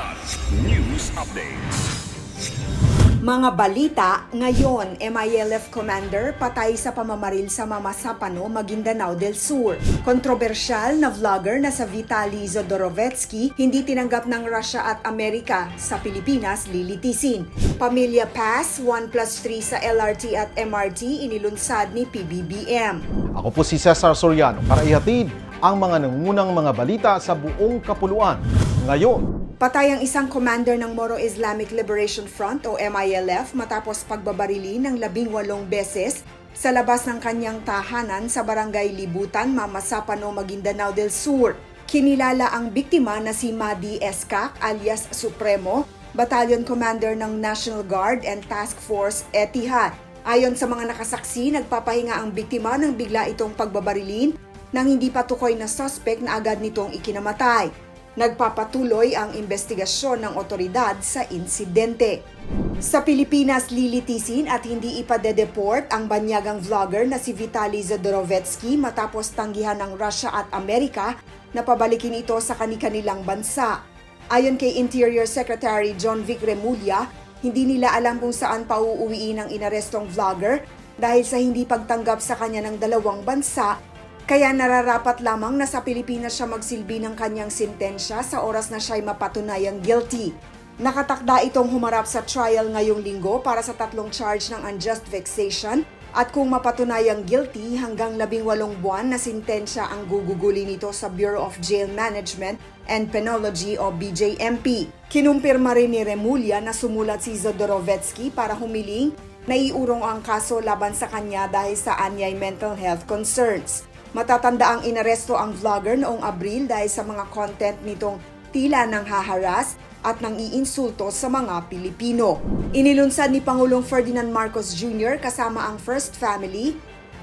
Kilat News Updates. Mga balita, ngayon, MILF Commander patay sa pamamaril sa Mamasapano, Maguindanao del Sur. Kontrobersyal na vlogger na sa Vitaly Zodorovetsky hindi tinanggap ng Russia at Amerika sa Pilipinas lilitisin. Pamilya Pass 1 plus 3 sa LRT at MRT inilunsad ni PBBM. Ako po si Cesar Soriano para ihatid ang mga nangungunang mga balita sa buong kapuluan. Ngayon, Patay ang isang commander ng Moro Islamic Liberation Front o MILF matapos pagbabarili ng labing walong beses sa labas ng kanyang tahanan sa Barangay Libutan, Mamasapano, Maguindanao del Sur. Kinilala ang biktima na si Madi Escac alias Supremo, Battalion Commander ng National Guard and Task Force Etihad. Ayon sa mga nakasaksi, nagpapahinga ang biktima ng bigla itong pagbabarilin nang hindi patukoy na suspect na agad nitong ikinamatay. Nagpapatuloy ang investigasyon ng otoridad sa insidente. Sa Pilipinas lilitisin at hindi ipadedeport ang banyagang vlogger na si Vitaly Zodorovetsky matapos tanggihan ng Russia at Amerika na pabalikin ito sa kani-kanilang bansa. Ayon kay Interior Secretary John Vic Remulla, hindi nila alam kung saan pauuwiin ang inarestong vlogger dahil sa hindi pagtanggap sa kanya ng dalawang bansa kaya nararapat lamang na sa Pilipinas siya magsilbi ng kanyang sintensya sa oras na siya'y mapatunayang guilty. Nakatakda itong humarap sa trial ngayong linggo para sa tatlong charge ng unjust vexation at kung mapatunayang guilty hanggang labing walong buwan na sintensya ang guguguli nito sa Bureau of Jail Management and Penology o BJMP. Kinumpirma rin ni Remulla na sumulat si Zodorovetsky para humiling na iurong ang kaso laban sa kanya dahil sa anyay mental health concerns. Matatanda ang inaresto ang vlogger noong Abril dahil sa mga content nitong tila nang haharas at nang iinsulto sa mga Pilipino. Inilunsad ni Pangulong Ferdinand Marcos Jr. kasama ang First Family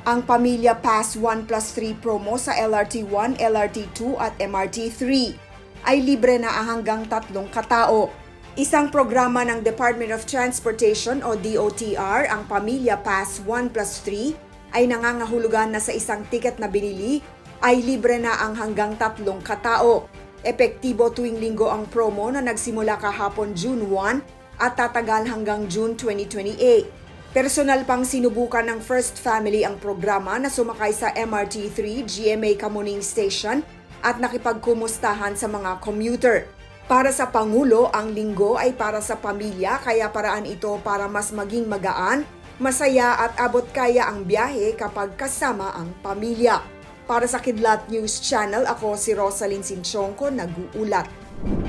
ang Pamilya Pass 1 plus 3 promo sa LRT 1, LRT 2 at MRT 3 ay libre na ang hanggang tatlong katao. Isang programa ng Department of Transportation o DOTR, ang Pamilya Pass 1 plus 3, ay nangangahulugan na sa isang tiket na binili ay libre na ang hanggang tatlong katao. Epektibo tuwing linggo ang promo na nagsimula kahapon June 1 at tatagal hanggang June 2028. Personal pang sinubukan ng First Family ang programa na sumakay sa MRT3 GMA Kamuning Station at nakipagkumustahan sa mga commuter. Para sa Pangulo, ang linggo ay para sa pamilya kaya paraan ito para mas maging magaan Masaya at abot kaya ang biyahe kapag kasama ang pamilya. Para sa Kidlat News Channel, ako si Rosalyn Sinchonko, nag-uulat.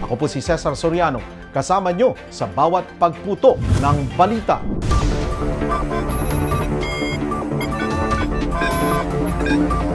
Ako po si Cesar Soriano, kasama nyo sa bawat pagputo ng balita. Thank you.